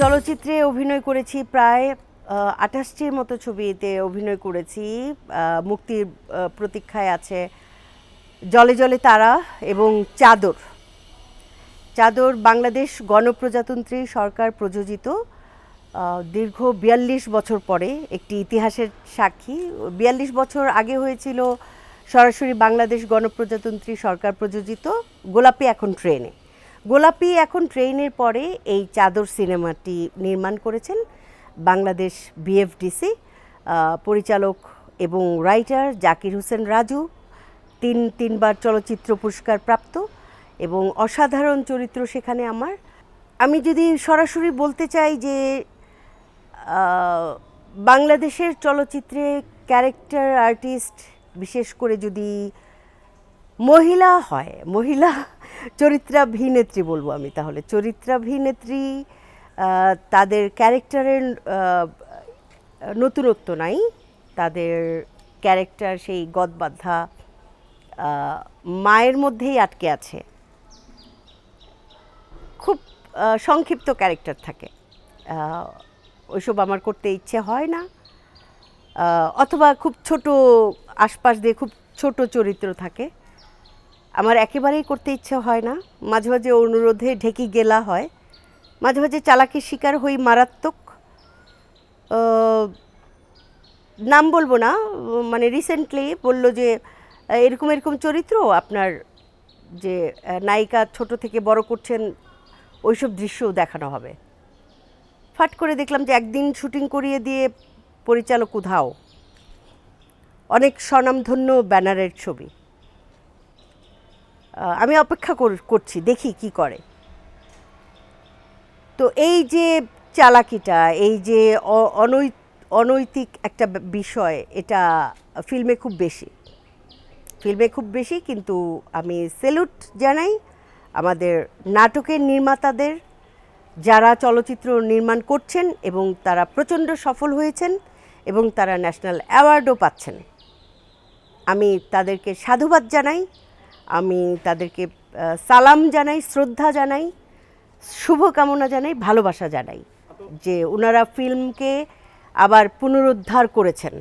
চলচ্চিত্রে অভিনয় করেছি প্রায় আঠাশটির মতো ছবিতে অভিনয় করেছি। মুক্তির প্রতীক্ষায় আছে জলে জলে তারা এবং চাদর। চাদর বাংলাদেশ গণপ্রজাতন্ত্রী সরকার প্রযোজিত। দীর্ঘ বিয়াল্লিশ বছর পরে একটি ইতিহাসের সাক্ষী। বিয়াল্লিশ বছর আগে হয়েছিল সরাসরি বাংলাদেশ গণপ্রজাতন্ত্রী সরকার প্রযোজিত গোলাপি এখন ট্রেনে। গোলাপি এখন ট্রেনের পরে এই চাদর সিনেমাটি নির্মাণ করেছেন বাংলাদেশ বিএফডিসি পরিচালক এবং রাইটার জাকির হোসেন রাজু। তিন, তিনবার চলচ্চিত্র পুরস্কার প্রাপ্ত এবং অসাধারণ চরিত্র সেখানে আমার। আমি যদি সরাসরি বলতে চাই যে বাংলাদেশের চলচ্চিত্রে ক্যারেক্টার আর্টিস্ট বিশেষ করে যদি মহিলা হয় মহিলা চরিত্রাভিনেত্রী বলব আমি তাহলে। চরিত্রাভিনেত্রী তাদের ক্যারেক্টারের নতুনত্ব নাই। তাদের ক্যারেক্টার সেই গদবাদ্ধা আহ, মায়ের মধ্যেই আটকে আছে। খুব সংক্ষিপ্ত ক্যারেক্টার থাকে। ওইসব আমার করতে ইচ্ছে হয় না। অথবা খুব ছোট আশপাশ দিয়ে খুব ছোট চরিত্র থাকে। আমার একেবারেই করতে ইচ্ছে হয় না। মাঝে মাঝে অনুরোধে ঢেকি গেলা হয়। মাঝে মাঝে চালাকির শিকার হই মারাত্মক। নাম বলব না মানে রিসেন্টলি বলল যে, এরকম এরকম চরিত্র আপনার যে নায়িকা ছোট থেকে বড় করছেন, ওইসব দৃশ্যও দেখানো হবে। ফাট করে দেখলাম যে একদিন শুটিং করিয়ে দিয়ে পরিচালক উধাও। অনেক স্বনামধন্য ব্যানারের ছবি। আমি অপেক্ষা কর- করছি, দেখি কি করে। তো এই যে চালাকিটা, এই যে অনৈতিক একটা বিষয়, এটা ফিল্মে খুব বেশি। ফিল্মে খুব বেশি, কিন্তু আমি সেলুট জানাই আমাদের নাটকের নির্মাতাদের, যারা চলচ্চিত্র নির্মাণ করছেন এবং তারা প্রচণ্ড সফল হয়েছেন এবং তারা ন্যাশনাল অ্যাওয়ার্ডও পাচ্ছেন। আমি তাদেরকে সাধুবাদ জানাই। আমি তাদেরকে সালাম জানাই, শ্রদ্ধা জানাই, শুভকামনা জানাই, ভালোবাসা জানাই যে ওনারা ফিল্মকে আবার পুনরুদ্ধার করেছেন।